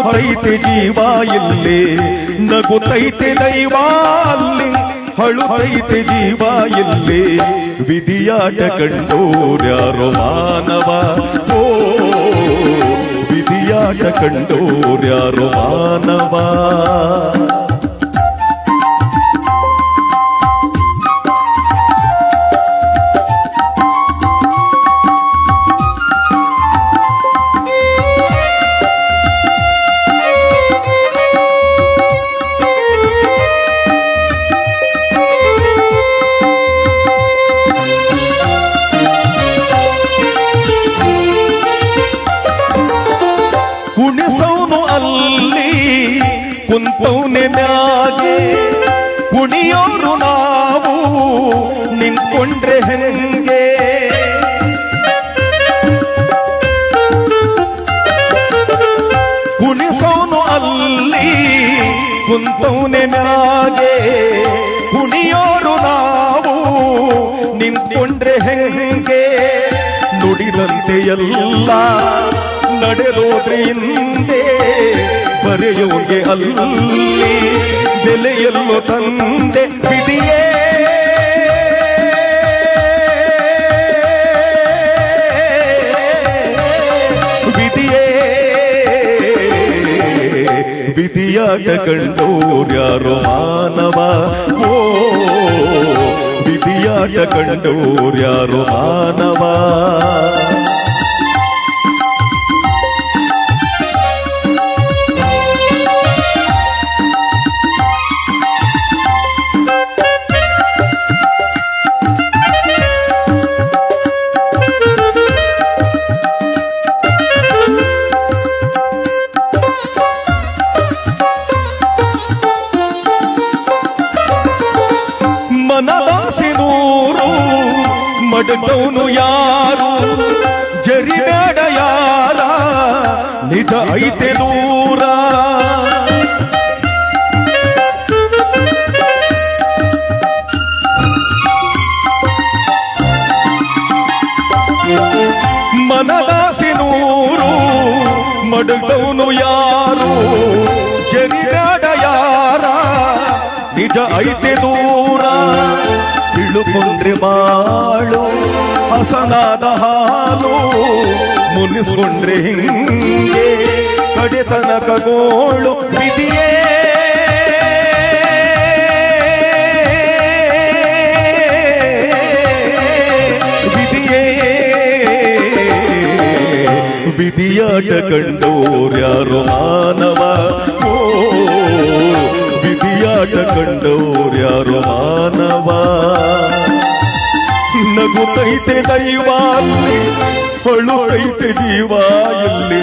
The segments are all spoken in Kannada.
ಅಳುತ್ತೈತೆ ಜೀವ ಇಲ್ಲಿ ನಗುತ್ತೈತೆ ದೈವ ಅಲ್ಲಿ. ಹಳುತೈತೆ ಜೀವ ಇಲ್ಲಿ, ವಿಧಿಯಾಟ ಕಂಡೋರ್ಯಾರೋ ಮಾನವ. ಓ, ವಿಧಿಯಾಟ ಕಂಡೋರ್ಯಾರೋ ಮಾನವ. ಕುಣಿಸೌನು ಅಲ್ಲಿ, ಕುಂತೌನೆ ಮ್ಯಾಗೆ. ಕುಣಿಯೋರು ನಾವು, ನಿಂತ್ಕೊಂಡ್ರೆ ಹೆಂಗೆ? ಕುಣಿಸೌನು ಅಲ್ಲಿ, ಕುಂತೌನೆ ಮ್ಯಾಗೆ. ಕುಣಿಯೋರು ನಾವು, ನಿಂತ್ಕೊಂಡ್ರೆ ಹೆಂಗೆ? ನುಡಿದಂತೆ ಎಲ್ಲ ಹಿಂದೆ ಬರೆಯೋಗೆ ಅಲ್ಲಿ ಬೆಲೆಯಲ್ಲೋ ತಂದೆ ಬಿದಿಯೇ ವಿಧಿಯೇ. ವಿಧಿಯಾಟ ಕಂಡೋರ್ಯಾರೋ ಮಾನವ? ಓ ವಿಧಿಯಾಟ ಕಂಡೋರ್ಯಾರೋ ಮಾನವ? ಮನದಾಸಿನೂರು ಮಡದವನು ಯಾರು ಜರಿಬೇಡ ಯಾರ ನಿಜ ಐತೆ ದೂರ ಮನದಾಸಿನೂರು ಮಡದವನು ನಿಜ ಐತೆ ದೂರ ಇಳುಕೊಂಡ್ರೆ ಬಾಳು ಹಸನಾದ ಹಾಲು ಮುನಿಸ್ಕೊಂಡ್ರೆ ಹಿಂಗೆ ಕಡೆತನಕ ಗೋಳು ವಿಧಿಯೇ ವಿಧಿಯೇ ವಿಧಿಯಾಟ ಕಂಡೋರ್ಯಾರೋ ಮಾನವ ಓ ಕಂಡೋರ್ಯಾರು ಮಾನವ? ನಗುತ್ತೈತೆ ದೈವ ಅಲ್ಲಿ ಅಳುತ್ತೈತೆ ಜೀವ ಇಲ್ಲಿ.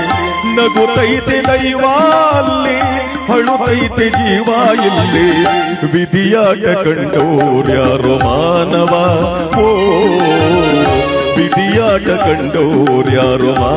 ನಗುತ್ತೈತೆ ದೈವ ಅಲ್ಲಿ ತೈತೆ ಜೀವ ಇಲ್ಲಿ. ವಿಧಿಯಾಟ ಕಂಡೋರ್ಯಾರು ಮಾನವ? ಓ, ವಿಧಿಯಾಟ ಕಂಡೋರ್ಯಾರು ಮಾನವ